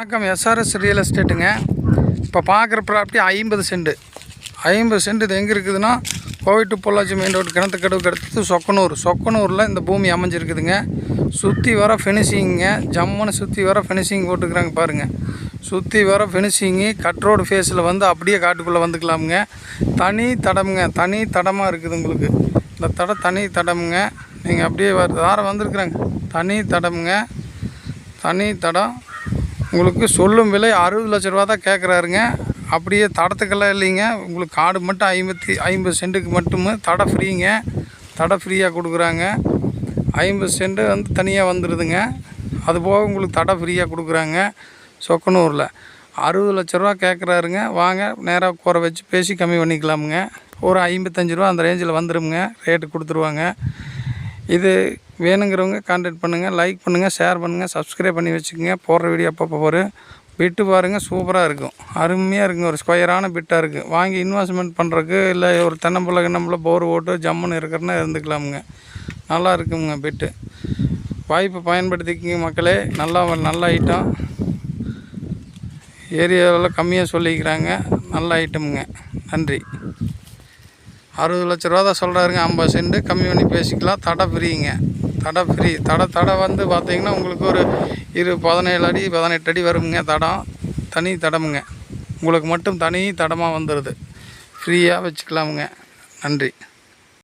வணக்கம். SRS real எஸ்டேட்டுங்க இப்போ பார்க்குற ப்ராப்பர்ட்டி ஐம்பது சென்ட். ஐம்பது சென்ட் இது எங்கே இருக்குதுன்னா Kovai to Pollachi main road கிணத்துக்கடவுக்கு அடுத்தது சொக்கனூர். சொக்கனூரில் இந்த பூமி அமைஞ்சிருக்குதுங்க. சுற்றி வர ஃபினிஷிங்க ஜம்முன்னு சுற்றி வர ஃபினிஷிங் போட்டுக்கிறாங்க பாருங்கள் சுற்றி வர ஃபினிஷிங்கு கட் ரோடு ஃபேஸில் வந்து அப்படியே காட்டுக்குள்ளே வந்துக்கலாமுங்க. தனி தடமுங்க. தனி தடமாக இருக்குது உங்களுக்கு. இந்த தடம் தனி தடமுங்க. நீங்கள் அப்படியே வர யாரும் வந்திருக்குறாங்க. தனி தடமுங்க. தனி தடம். உங்களுக்கு சொல்லும் விலை அறுபது லட்ச ரூபா தான் கேட்குறாருங்க அப்படியே தடத்துக்கெல்லாம் இல்லைங்க. உங்களுக்கு காடு மட்டும் ஐம்பத்தி ஐம்பது சென்ட்டுக்கு மட்டுமே தடை ஃப்ரீங்க. தடை ஃப்ரீயாக கொடுக்குறாங்க. ஐம்பது சென்ட்டு வந்து தனியாக வந்துடுதுங்க அதுபோக உங்களுக்கு தடை ஃப்ரீயாக கொடுக்குறாங்க. சொக்கனூரில். அறுபது லட்ச ரூபா கேட்குறாருங்க வாங்க நேராக குறை வச்சு பேசி கம்மி பண்ணிக்கலாமுங்க. ஒரு ஐம்பத்தஞ்சு ரூபா அந்த ரேஞ்சில் வந்துடுங்க ரேட்டு கொடுத்துருவாங்க. இது வேணுங்கிறவங்க கான்டாக்ட் பண்ணுங்கள் லைக் பண்ணுங்கள் ஷேர் பண்ணுங்கள் சப்ஸ்கிரைப் பண்ணி வச்சுக்கோங்க. போடுற வீடியோ அப்பப்போ வரும் பிட்டு பாருங்கள் சூப்பராக இருக்கும். அருமையாக இருக்குங்க. ஒரு ஸ்கொயரான பிட்டாக இருக்குது வாங்கி இன்வெஸ்ட்மெண்ட் பண்ணுறதுக்கு இல்லை ஒரு தென்னம்பிள்ளை கிண்ணம்பிள்ளை போர் ஓட்டு ஜம்முன்னு இருக்கிறனா இருந்துக்கலாமுங்க. நல்லா இருக்குங்க பிட்டு வாய்ப்பை பயன்படுத்திக்கிங்க மக்களே. நல்லா நல்ல ஐட்டம் ஏரியாவில் கம்மியாக சொல்லிக்கிறாங்க. நல்ல ஐட்டமுங்க நன்றி. அறுபது லட்ச ரூபா தான் சொல்கிறாருங்க ஐம்பது சென்ட் கம்மி பண்ணி பேசிக்கலாம் தடை ஃப்ரீங்க. தடை ஃப்ரீ. தடை தடை வந்து பார்த்தீங்கன்னா உங்களுக்கு ஒரு இரு பதினேழு அடி பதினெட்டு அடி வருங்க தடம் தனி தடமுங்க. உங்களுக்கு மட்டும் தனி தடமாக வந்துடுது ஃப்ரீயாக வச்சுக்கலாமுங்க. நன்றி.